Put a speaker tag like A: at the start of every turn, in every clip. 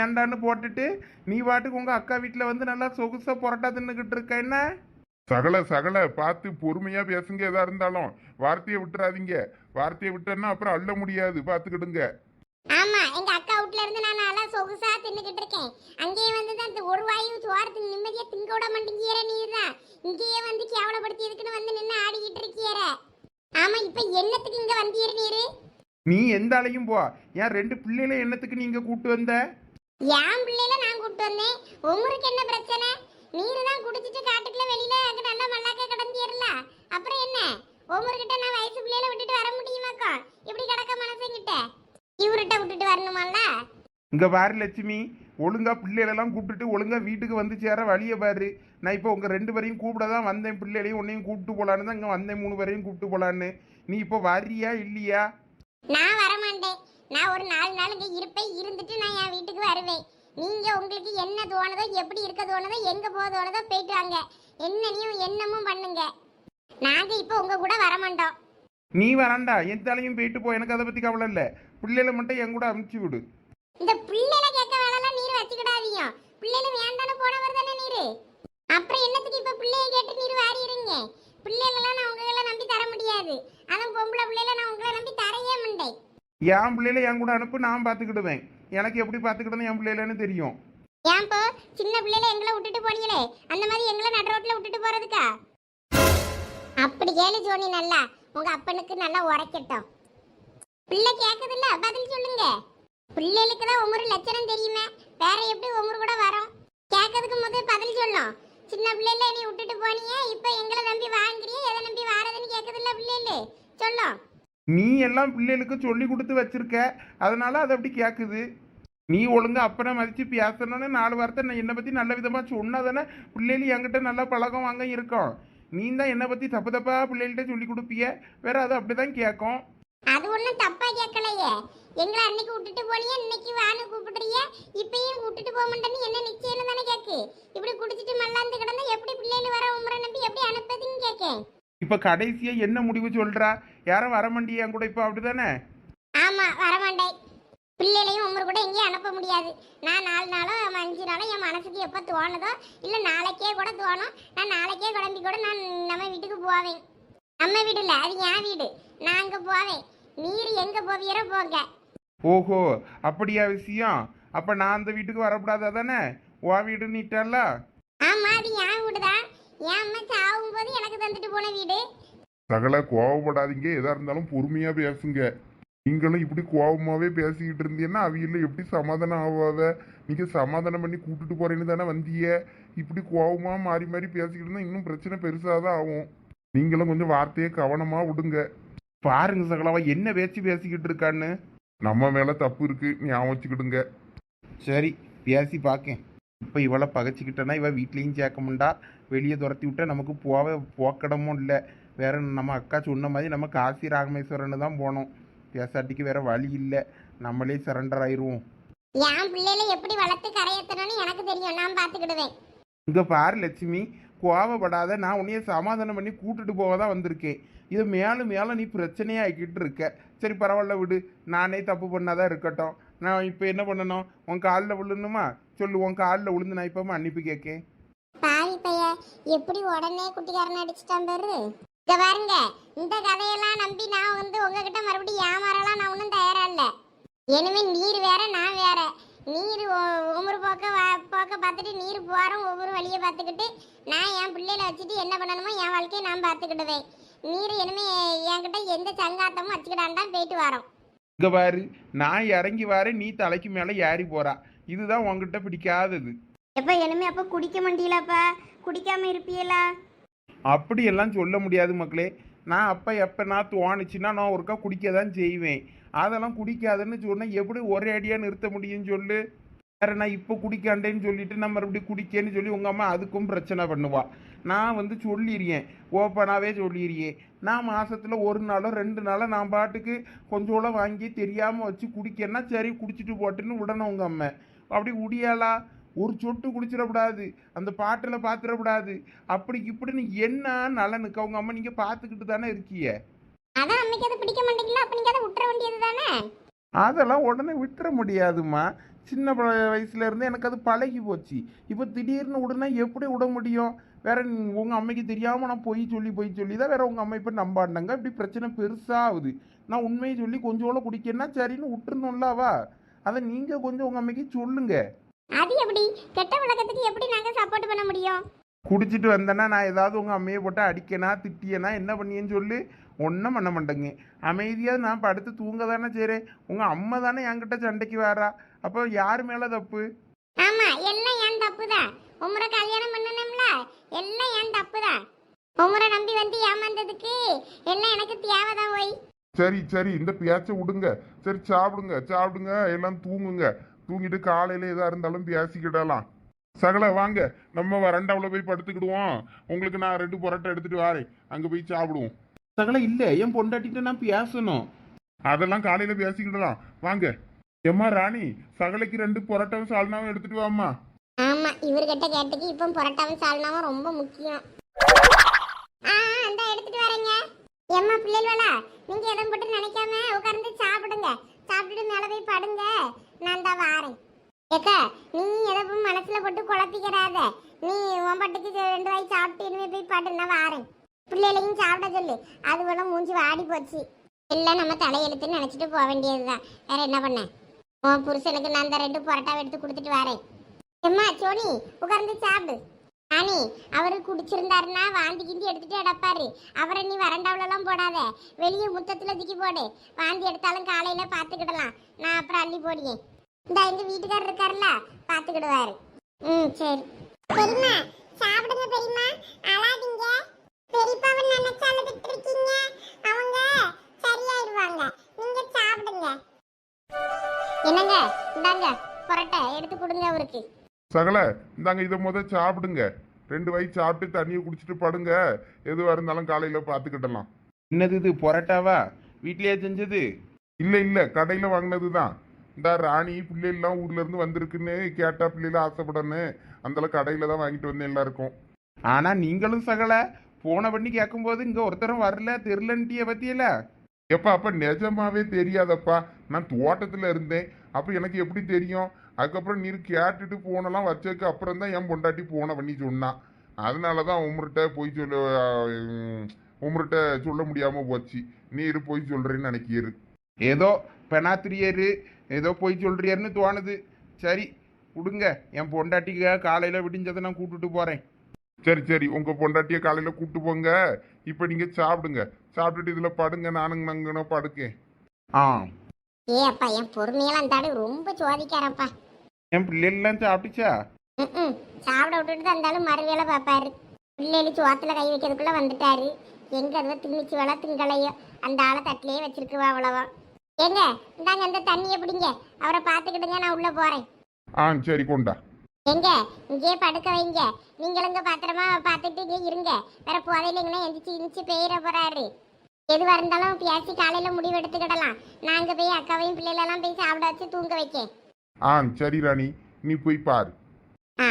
A: ஏன்டான்னு போட்டுட்டு நீ பாட்டுக்கு உங்க அக்கா வீட்டில் வந்து நல்லா சொகுசா புரட்டா தின்னுக்கிட்டு இருக்க என்ன?
B: சகல சகல. பார்த்து பொறுமையா பேசுங்க எதா இருந்தாலும். வார்த்தையை விட்டுறாதீங்க. வார்த்தையை விட்டேன்னா அப்புறம் அள்ள முடியாது. பார்த்துக்கிடுங்க.
C: ஆமா எங்க அக்கா வீட்ல இருந்து நான் நல்லா சொகுசா தின்னுகிட்டு இருக்கேன். அங்கேயே வந்து தான் இந்த ஒரு வாயு சோரத்துக்கு நிம்மதியா திங்க விட மாட்டேங்கிற நீர் தான். இங்கேயே வந்து கேவலப்படுத்தி எதுக்குன்னு வந்து நின்று ஆடிக்கிட்டு இருக்கியற? ஆமா இப்ப என்னத்துக்கு இங்க வந்தீர் நீரு?
A: நீ எந்த ஆளையும் போ. ஏன் ரெண்டு பிள்ளைகளை என்னத்துக்கு நீங்க கூட்டு வந்த?
C: என் பிள்ளைல நான் கூட்டு வந்தேன். உங்களுக்கு என்ன பிரச்சனை? நீரு தான் குடிச்சிட்டு காட்டுக்குள்ள வெளியில அங்க நல்லா மல்லாக்க கிடந்தீர்ல அப்புறம் என்ன? உமர்கிட்ட நான் வயசு பிள்ளைல விட்டுட்டு வர முடியுமாக்கா? இப்படி கிடக்க மனசுங்கிட்ட. இவர்கிட்ட விட்டுட்டு வரணுமால
A: இங்க பாரு லட்சுமி ஒழுங்கா பிள்ளைகளெல்லாம் கூப்பிட்டுட்டு ஒழுங்கா வீட்டுக்கு வந்து சேர வழியை பாரு. நான் இப்போ உங்க ரெண்டு பேரையும் கூப்பிட தான் வந்தேன். பிள்ளைகளையும் உன்னையும் கூப்பிட்டு போலான்னு தான் இங்க வந்தேன். மூணு பேரையும் கூப்பிட்டு போலான்னு. நீ இப்போ வரியா இல்லையா?
C: நான் வரமாட்டேன் நான் ஒரு நாலு நாள் இங்க இருப்பேன் இருந்துட்டு நான் என் வீட்டுக்கு வருவேன். நீங்க உங்களுக்கு என்ன தோணுதோ எப்படி இருக்க தோணுதோ எங்க போக தோணுதோ போயிட்டு வாங்க. என்னனையும் என்னமும் பண்ணுங்க. நாங்க இப்போ உங்க கூட வரமாட்டோம்
A: நீ வராண்டா. என் தலையும் போயிட்டு போ. எனக்கு அதை பத்தி கவலை இல்லை. பிள்ளைகளை மட்டும் என் கூட அமுச்சு விடு.
C: இந்த பிள்ளைல கேட்க வேலைலாம் நீர் வச்சுக்கிடாதீங்க. பிள்ளைல வேண்டான்னு போனவர் தானே நீரு? அப்புறம் என்னத்துக்கு இப்ப பிள்ளைய கேட்டு நீர் வாரிடுங்க பிள்ளைகளெல்லாம் நான் உங்களை நம்பி தர முடியாது. அதுவும் பொம்பளை பிள்ளைல நான் உங்களை நம்பி தரையே மாட்டேன்.
A: என் பிள்ளையில என் கூட அனுப்பு நான் பார்த்துக்கிடுவேன். எனக்கு எப்படி பார்த்துக்கிடணும் என் பிள்ளைகளன்னு தெரியும்.
C: ஏன்போ சின்ன பிள்ளையில எங்களை விட்டுட்டு போனீங்களே? அந்த மாதிரி எங்களை நடு ரோட்ல விட்டுட்டு போறதுக்கா? அப்படி கேளு ஜோனி நல்லா. உங்க அப்பனுக்கு நல்லா உரைக்கட்டும். பிள்ளை கேக்குதுல்ல பதில் சொல்லுங்க. பிள்ளைகளுக்கு தான் ஒவ்வொரு லட்சணம் தெரியுமே. வேற எப்படி உமரு கூட வரும்? கேட்கறதுக்கு முதல் பதில் சொல்லும். சின்ன பிள்ளைல நீ விட்டுட்டு போனியே இப்ப எங்களை நம்பி வாங்குறியே எதை நம்பி வாரதுன்னு கேக்குதுல்ல பிள்ளைகளு. சொல்லும்.
A: நீ எல்லாம் பிள்ளைகளுக்கு சொல்லி கொடுத்து வச்சிருக்க. அதனால அது அப்படி கேட்குது நீ ஒழுங்கா அப்பனை மதித்து பேசணும்னு நாலு வார்த்தை நான் என்னை பற்றி நல்ல விதமாக சொன்னால் தானே பிள்ளைகள் என்கிட்ட நல்லா பழக்கம் வாங்க இருக்கும். நீ தான் என்னை பற்றி தப்பு தப்பாக பிள்ளைகள்கிட்ட சொல்லி கொடுப்பிய. வேற அது அப்படிதான் கேட்கும்
C: அது ஒன்றும் தப்பா கேட்கலையே. எங்களை அன்னைக்கு விட்டுட்டு போனியே இன்னைக்கு வானு கூப்பிடுறிய. இப்பயும் விட்டுட்டு போக மாட்டேன்னு என்ன நிச்சயம் தானே கேட்கு இப்படி குடிச்சிட்டு மல்லாந்து கிடந்தா எப்படி பிள்ளைகள் வர உமரை நம்பி எப்படி அனுப்புதுன்னு கேட்கேன்
A: இப்ப கடைசியா என்ன முடிவு சொல்றா? யாரும் வரமாண்டியா என் கூட இப்போ அப்படிதானே?
C: ஆமா வரமாட்டேன் பிள்ளைகளையும் உமர் கூட எங்கேயும் அனுப்ப முடியாது. நான் நாலு நாளோ அஞ்சு நாளோ என் மனசுக்கு எப்போ தோணுதோ இல்லை நாளைக்கே கூட தோணும். நான் நாளைக்கே கிளம்பி கூட நான் நம்ம வீட்டுக்கு போவேன். நம்ம வீடு இல்லை அது என் வீடு. நான் அங்கே போவேன். நீர் எங்கே போவீரோ போங்க.
A: ஓஹோ அப்படியா விஷயம்? அப்ப நான் அந்த வீட்டுக்கு வரக்கூடாதா தானே? உன் வீடு நீட்டல்ல
C: ஆமா அது என் அம்மா போது எனக்கு தந்துட்டு போன வீடு.
B: சகல கோவப்படாதீங்க. எதா இருந்தாலும் பொறுமையா பேசுங்க. நீங்களும் இப்படி கோபமாவே பேசிக்கிட்டு இருந்தீங்கன்னா அவியில எப்படி சமாதானம் ஆகாத நீங்க சமாதானம் பண்ணி கூட்டிட்டு போறேன்னு தானே வந்தீங்க? இப்படி கோபமா மாறி மாறி பேசிக்கிட்டு இருந்தா இன்னும் பிரச்சனை பெருசாதான் ஆகும். நீங்களும் கொஞ்சம் வார்த்தையை கவனமா விடுங்க.
A: பாருங்க சகலாவா என்ன பேச்சு பேசிக்கிட்டு இருக்கான்னு.
B: நம்ம மேல தப்பு இருக்கு. ஞாபகம் வச்சுக்கிடுங்க.
A: சரி பேசி பார்க்கேன் இப்போ இவளை பகைச்சிக்கிட்டேன்னா இவ வீட்லேயும் சேர்க்க முண்டா வெளியே துரத்தி விட்டா நமக்கு போக போக்கடமும் இல்லை. வேற நம்ம அக்கா சொன்ன மாதிரி நம்ம காசி ராமேஸ்வரன் தான் போனோம். பேசாட்டிக்கு வேற வழி இல்லை. நம்மளே சரண்டர் ஆயிடுவோம்
C: என் பிள்ளைல எப்படி வளர்த்து கரையேற்றணும்னு எனக்கு தெரியும். நான் பார்த்துக்கிடுவேன்.
A: இங்கே பாரு லட்சுமி கோவப்படாத நான் உன்னைய சமாதானம் பண்ணி கூட்டிட்டு போக தான் வந்திருக்கேன். இது மேலும் மேலும் நீ பிரச்சனையாக ஆக்கிட்டு இருக்க. சரி பரவாயில்ல விடு. நானே தப்பு பண்ணாதான் இருக்கட்டும். நான் இப்போ என்ன பண்ணணும்? உன் காலில் விழுணுமா சொல்லு உன் காலில் விழுந்து நான் இப்போ மன்னிப்பு கேட்கேன்.
C: பாவி பைய எப்படி உடனே குட்டிக்காரன் அடிச்சிட்டான் பாரு? இங்க பாருங்க இந்த கதையெல்லாம் நம்பி நான் வந்து உங்ககிட்ட மறுபடியும் ஏமாறலாம் நான் ஒன்றும் தயாரா இல்லை எனவே நீர் வேற நான் வேற. நீர் ஒவ்வொரு போக்க வா- போக்க பார்த்துட்டு நீர் போகிறோம் ஒவ்வொரு வழியை பார்த்துக்கிட்டு நான் என் பிள்ளையில வச்சுட்டு என்ன பண்ணணுமோ என் வாழ்க்கையை நான் பார்த்துக்கிடுவேன். நீர் இனிமே என்கிட்ட எந்த சங்காத்தமும் வச்சுக்கிடாண்டான் போயிட்டு வரோம்.
A: இங்க பாரு நான் இறங்கி வரேன் நீ தலைக்கு மேலே ஏறி போறா. இதுதான் உன்கிட்ட பிடிக்காதது.
D: எப்ப இனிமே அப்ப குடிக்க மாட்டீங்களாப்பா? குடிக்காம இருப்பீங்களா?
A: அப்படியெல்லாம் சொல்ல முடியாது மக்களே. நான் அப்போ எப்போ நான் தோணுச்சுன்னா நான் ஒருக்கா குடிக்க தான் செய்வேன். அதெல்லாம் குடிக்காதுன்னு சொன்னால் எப்படி ஒரே அடியாக நிறுத்த முடியும்னு சொல்லு. வேற நான் இப்போ குடிக்காண்டேன்னு சொல்லிட்டு நான் மறுபடியும் குடிக்கேன்னு சொல்லி உங்கள் அம்மா அதுக்கும் பிரச்சனை பண்ணுவா. நான் வந்து சொல்லிடுறேன் ஓப்பனாகவே சொல்லிடுறேன் நான் மாசத்துல ஒரு நாளோ ரெண்டு நாளோ நான் பாட்டுக்கு கொஞ்சோட வாங்கி தெரியாமல் வச்சு குடிக்கேன்னா சரி குடிச்சிட்டு போட்டுன்னு விடணும் உங்கள் அம்மா. அப்படி உடியாளா ஒரு சொட்டு குடிச்சிடக்கூடாது. அந்த பாட்டில் பார்த்துடக்கூடாது அப்படி இப்படின்னு என்ன நலனுக்கு? அவங்க அம்மா நீங்கள் பார்த்துக்கிட்டு தானே இருக்கீங்க.
C: அதான் அன்னைக்கு அதை பிடிக்க மாட்டீங்களா? அப்ப நீங்க அதை விட்டுற வேண்டியது தானே?
A: அதெல்லாம் உடனே விட்டுற முடியாதும்மா. சின்ன ப- வயசுல இருந்து எனக்கு அது பழகி போச்சு. இப்போ திடீர்னு விடுனா எப்படி விட முடியும்? வேற நீ- உங்க அம்மைக்கு தெரியாம நான் பொய் சொல்லி பொய் சொல்லி தான் வேற உங்க அம்மா இப்போ நம்பாண்டாங்க. இப்படி பிரச்சனை பெருசாகுது நான் உண்மையை சொல்லி கொஞ்சோட குடிக்கன்னா சரின்னு விட்டுருணும்லவா அதை நீங்க கொஞ்சம் உங்க அம்மைக்கு சொல்லுங்க.
C: அது எப்படி? கெட்ட விளக்கத்துக்கு எப்படி நாங்க சப்போர்ட் பண்ண முடியும்?
A: குடிச்சிட்டு வந்தேன்னா நான் ஏதாவது உங்கள் அம்மையை போட்டு அடிக்கனா திட்டியனா என்ன பண்ணியேன்னு சொல்லி. ஒன்றும் பண்ண மாட்டேங்க. அமைதியாக நான் படுத்து தூங்க தானே செய்கிறேன் உங்கள் அம்மா தானே என்கிட்ட சண்டைக்கு வரா. அப்போ யார் மேலே தப்பு?
C: ஆமா எல்லாம் என் தப்பு தான் உமரை கல்யாணம் பண்ணணும்ல? எல்லாம் என் தப்பு தான் உமரை நம்பி வந்து ஏமாந்ததுக்கு எல்லாம் எனக்கு தேவைதான் போய்.
B: சரி சரி இந்த பேச்சை விடுங்க. சரி சாப்பிடுங்க சாப்பிடுங்க எல்லாம் தூங்குங்க. தூங்கிட்டு காலையில எதா இருந்தாலும் பேசிக்கிடலாம் சகல வாங்க நம்ம வரண்டாவில் போய் படுத்துக்கிடுவோம். உங்களுக்கு நான் ரெண்டு பரோட்டா எடுத்துட்டு வரேன். அங்க போய் சாப்பிடுவோம்.
A: சகல இல்லை என் பொண்டாட்டிட்ட நான் பேசணும்
B: அதெல்லாம் காலையில பேசிக்கிடலாம் வாங்க. எம்மா ராணி சகலைக்கு ரெண்டு பரோட்டாவும் சால்னாவும் எடுத்துட்டு வாம்மா.
C: ஆமா இவர்கிட்ட கேட்டுக்கு இப்போ புரட்டாவும் சால்னாவும் ரொம்ப முக்கியம். ஆ அந்த எடுத்துட்டு வரேங்க. எம்மா பிள்ளைகளா நீங்க எதுவும் போட்டு நினைக்காம உட்கார்ந்து சாப்பிடுங்க. சாப்பிட்டுட்டு மேல போய் படுங்க. நான் தான் வாரேன். ஏக்கா நீ எதுவும் மனசுல போட்டு குழப்பிக்கிறாத. நீ உன் பாட்டுக்கு ரெண்டு வாய் சாப்பிட்டு இனிமே போய் படு நான் வாரேன். பிள்ளைகளையும் சாப்பிட சொல்லு. அது போல மூஞ்சி வாடி போச்சு. எல்லாம் நம்ம தலையெழுத்துன்னு நினைச்சிட்டு போக வேண்டியதுதான். வேற என்ன பண்ண? உன் புருஷனுக்கு நான் அந்த ரெண்டு பரோட்டாவை எடுத்து கொடுத்துட்டு வரேன். எம்மா சோனி உட்கார்ந்து சாப்பிடு. ராணி அவரு குடிச்சிருந்தாருன்னா வாந்தி கிந்தி எடுத்துட்டு எடப்பாரு அவரை நீ வரண்டாவிலலாம் போடாத. வெளியே முத்தத்துல தூக்கி போடு. வாந்தி எடுத்தாலும் காலையில பாத்துக்கிடலாம் நான் அப்புறம் அள்ளி போடியேன் இந்த எங்க வீட்டுக்காரர் இருக்காருல்ல பாத்துக்கிடுவாரு ம் சரி. பெரியம்மா சாப்பிடுங்க பெரியம்மா. கொடுங்க அவருக்கு.
B: சகல இந்தாங்க இதை முத சாப்பிடுங்க. ரெண்டு வாய் சாப்பிட்டு தண்ணியை குடிச்சிட்டு படுங்க. எதுவாக இருந்தாலும் காலையில பார்த்துக்கிடலாம்.
A: என்னது இது பொரோட்டாவா? வீட்லயே செஞ்சது?
B: இல்ல இல்ல கடையில வாங்கினது தான் இந்த ராணி பிள்ளைகள்லாம் ஊர்ல இருந்து வந்திருக்குன்னு கேட்டா பிள்ளைல ஆசைப்படணும் அந்த கடையில தான் வாங்கிட்டு வந்தேன் எல்லாருக்கும்.
A: ஆனால் நீங்களும் சகல போன பண்ணி கேட்கும்போது இங்கே ஒருத்தரும் வரல தெரிலன்ட்டிய பற்றியல
B: எப்பா அப்ப நிஜமாவே தெரியாதப்பா. நான் தோட்டத்துல இருந்தேன். அப்ப எனக்கு எப்படி தெரியும்? அதுக்கப்புறம் நீர் கேட்டுட்டு போனெல்லாம் வச்சதுக்கு அப்புறம் தான் என் பொண்டாட்டி போன பண்ணி சொன்னான் அதனால தான் உமர்கிட்ட போய் சொல்ல உம், சொல்ல முடியாமல் போச்சு. நீர் போய் சொல்கிறேன்னு நினைக்கிறு.
A: ஏதோ பெனாத்திரியரு ஏதோ போய் சொல்கிறியாருன்னு தோணுது. சரி விடுங்க என் பொண்டாட்டிக்காக காலையில் விடிஞ்சதை நான் கூப்பிட்டுட்டு போகிறேன்
B: சரி சரி. உங்கள் பொண்டாட்டியை காலையில் கூப்பிட்டு போங்க. இப்போ நீங்கள் சாப்பிடுங்க. சாப்பிட்டுட்டு இதில் படுங்க. நானுங்க நாங்கன்னு படுக்கேன்.
A: ஆ.
C: ஏ அப்பா என் பொறுமையெல்லாம் அந்த ஆளு ரொம்ப சோதிக்காரப்பா
A: என் பிள்ளைகள்லாம் சாப்பிட்டுச்சா?
C: ம் சாப்பிட விட்டுட்டு தான் இருந்தாலும் மறுவேளை பார்ப்பாரு. பிள்ளைகள் சோத்துல கை வைக்கிறதுக்குள்ள வந்துட்டாரு. எங்க அதை திணிச்சு வேலை திங்களையோ அந்த ஆளை தட்டிலேயே வச்சிருக்குவா அவ்வளவா. ஏங்க இந்தாங்க அந்த தண்ணியை பிடிங்க. அவரை பார்த்துக்கிடுங்க நான் உள்ள போறேன்.
B: ஆ சரி கொண்டா.
C: எங்க இங்கேயே படுக்க வைங்க. நீங்களுங்க பத்திரமா பார்த்துட்டு இங்கே இருங்க. வேற போதையிலங்கன்னா எந்திரிச்சு இந்திச்சு பெயர போறாரு. எதுவாக இருந்தாலும் பேசி காலையில முடிவு எடுத்துக்கிடலாம். நாங்க போய் அக்காவையும் பிள்ளைகளெல்லாம் போய் சாப்பிட வச்சு தூங்க வைக்க
B: ஆ சரி ராணி. நீ போய் பாரு.
C: ஆ.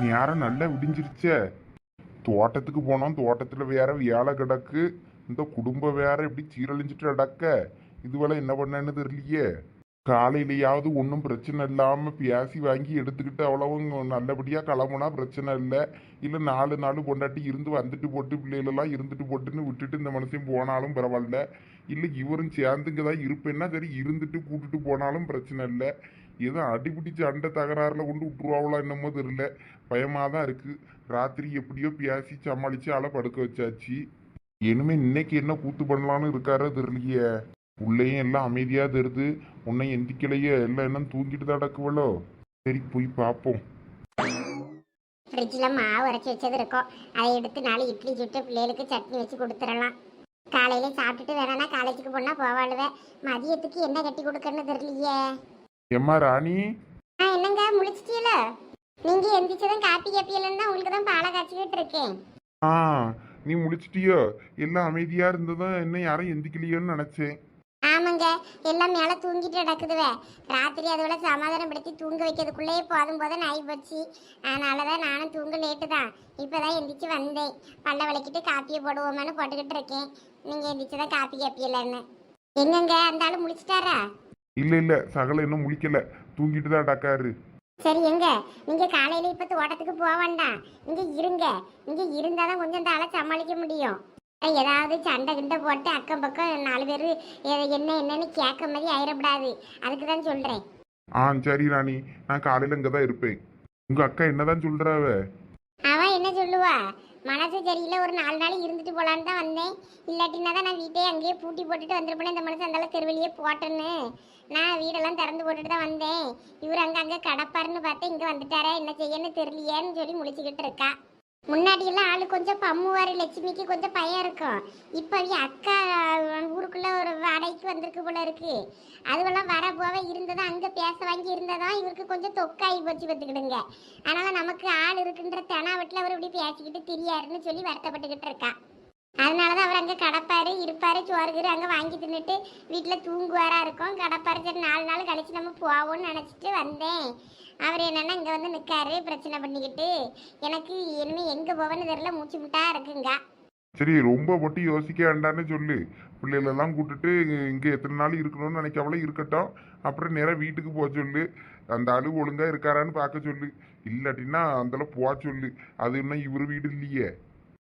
B: நேரம் நல்லா விடிஞ்சிருச்சே. தோட்டத்துக்கு போனோம். தோட்டத்துல வேற வேலை கிடக்கு. இந்த குடும்பம் வேற இப்படி சீரழிஞ்சிட்டு கிடக்க. இதுவரை என்ன பண்ணேன்னு தெரியலையே. காலையிலையாவது ஒன்றும் பிரச்சனை இல்லாமல் பேசி வாங்கி எடுத்துக்கிட்டு அவ்வளவும் நல்லபடியாக கிளம்புனா பிரச்சனை இல்லை. இல்லை நாலு நாள் பொண்டாட்டி இருந்து வந்துட்டு போட்டு பிள்ளைகளெல்லாம் இருந்துட்டு போட்டுன்னு விட்டுட்டு இந்த மனுஷன் போனாலும் பரவாயில்ல. இல்லை இவரும் சேர்ந்துங்க தான் இருப்பேன்னா சரி இருந்துட்டு கூட்டுட்டு போனாலும் பிரச்சனை இல்லை. ஏதோ அடிபிடிச்சு அண்டை தகராறில் கொண்டு விட்டுருவாங்களா என்னமோ தெரியல. பயமாக தான் இருக்குது ராத்திரி எப்படியோ பேசி சமாளித்து ஆளை படுக்க வச்சாச்சு. இனிமேல் இன்னைக்கு என்ன கூத்து பண்ணலான்னு இருக்காரோ தெரியலையே. உள்ளேயும் எல்லாம் அமைதியா தெரியுது உன்னை எந்திக்கலையே எல்லாம் என்ன தூங்கிட்டு தான் அடக்குவளோ சரி போய் பார்ப்போம்
C: ஃப்ரிட்ஜில் மாவு அரைச்சி வச்சது இருக்கும். அதை எடுத்து நாலு இட்லி சுட்டு பிள்ளைகளுக்கு சட்னி வச்சு கொடுத்துடலாம் காலையில சாப்பிட்டுட்டு வேணானா காலேஜுக்கு போனா போவாளுவேன் மதியத்துக்கு என்ன கட்டி கொடுக்கன்னு தெரியலையே.
B: எம்மா ராணி?
C: ஆ என்னங்க முழிச்சிட்டீல நீங்க எந்திரிச்சதும் காப்பி கேப்பியலன்னு உங்களுக்கு தான் பாலை காய்ச்சிக்கிட்டு இருக்கேன்.
B: ஆ நீ முழிச்சிட்டியோ? எல்லாம் அமைதியா இருந்ததும் என்ன யாரும் எந்திக்கலையோன்னு நினைச்சேன்.
C: ஆமாங்க எல்லாம் மேலே தூங்கிட்டு நடக்குதுவே. ராத்திரி அதுவளை சமாதானப்படுத்தி தூங்க வைக்கிறதுக்குள்ளேயே போதும் போதும் ஆகி போச்சு அதனால தான் நானும் தூங்க லேட்டு தான். இப்போ தான் எந்திரிச்சு வந்தேன். பல்ல விளக்கிட்டு காப்பியை போடுவோமேனு போட்டுக்கிட்டு இருக்கேன். நீங்கள் எந்திரிச்சு தான் காப்பி கேப்பியலன்னு எங்கங்க? அந்த ஆள் முடிச்சிட்டாரா
B: இல்ல இல்ல. சகல இன்னும் முழிக்கல. தூங்கிட்டு தான் டக்காரு
C: சரி எங்க? நீங்க காலையில இப்ப தோட்டத்துக்கு போக வேண்டாம். இங்க இருங்க. இங்க இருந்தாதான் கொஞ்சம் ஆளை சமாளிக்க முடியும். ஏதாவது சண்டை கிண்டை போட்டு அக்கம் பக்கம் நாலு பேர் என்ன என்னன்னு கேட்க மாதிரி ஆயிடக்கூடாது அதுக்கு தான் சொல்றேன்.
B: ஆ சரி ராணி. நான் காலையில இங்க தான் இருப்பேன். உங்க அக்கா என்னதான் சொல்றாவ?
C: அவன் என்ன சொல்லுவா? மனசு சரியில்லை ஒரு நாலு நாள் இருந்துட்டு போலான்னு தான் வந்தேன். இல்லாட்டினா தான் நான் வீட்டையே அங்கேயே பூட்டி போட்டுட்டு வந்திருப்பேன் இந்த மனுஷன் அந்தால தெருவெளியே போட்டேன்னு. நான் வீடெல்லாம் திறந்து போட்டுட்டு தான் வந்தேன். இவர் அங்கே அங்கே கடப்பாருன்னு பார்த்தேன் இங்கே வந்துட்டாரே என்ன செய்யன்னு தெரியலையேன்னு சொல்லி முழிச்சுக்கிட்டு இருக்கா. முன்னாடி எல்லாம் ஆளு கொஞ்சம் பம்முவாரு லட்சுமிக்கு கொஞ்சம் பயம் இருக்கும். இப்போ அவங்க அக்கா ஊருக்குள்ள ஒரு வாடகைக்கு வந்திருக்கு போல இருக்கு. அதுவெல்லாம் வர போக இருந்ததும் அங்கே பேச வாங்கி இருந்ததும் இவருக்கு கொஞ்சம் தொக்காயி போச்சு பார்த்துக்கிடுங்க. அதனால நமக்கு ஆள் இருக்குன்ற தெனாவட்டில் அவர் இப்படி பேசிக்கிட்டு திரியாருன்னு சொல்லி வருத்தப்பட்டுக்கிட்டு இருக்கான் அதனால தான் அவர் அங்கே கடப்பாரு இருப்பாரு சோறுகிற அங்கே வாங்கி தின்னுட்டு வீட்டில் தூங்குவாரா இருக்கும். கடப்பாரு சரி நாலு நாள் கழிச்சு நம்ம போவோம்னு நினைச்சிட்டு வந்தேன். அவர் என்னன்னா இங்கே வந்து நிக்காரு பிரச்சனை பண்ணிக்கிட்டு. எனக்கு இனிமே எங்கே போவேன்னு தெரியல மூச்சு முட்டா இருக்குங்க.
B: சரி ரொம்ப மட்டும் யோசிக்க வேண்டாம்னு சொல்லு. பிள்ளைகளெல்லாம் கூட்டுட்டு இங்க எத்தனை நாள் இருக்கணும்னு நினைக்காமல இருக்கட்டும். அப்புறம் நேரா வீட்டுக்கு போக சொல்லு. அந்த ஆளு ஒழுங்கா இருக்காரான்னு பார்க்க சொல்லு. இல்லாட்டின்னா அந்தளவு போக சொல்லு. அது இன்னும் இவர் வீடு இல்லையே.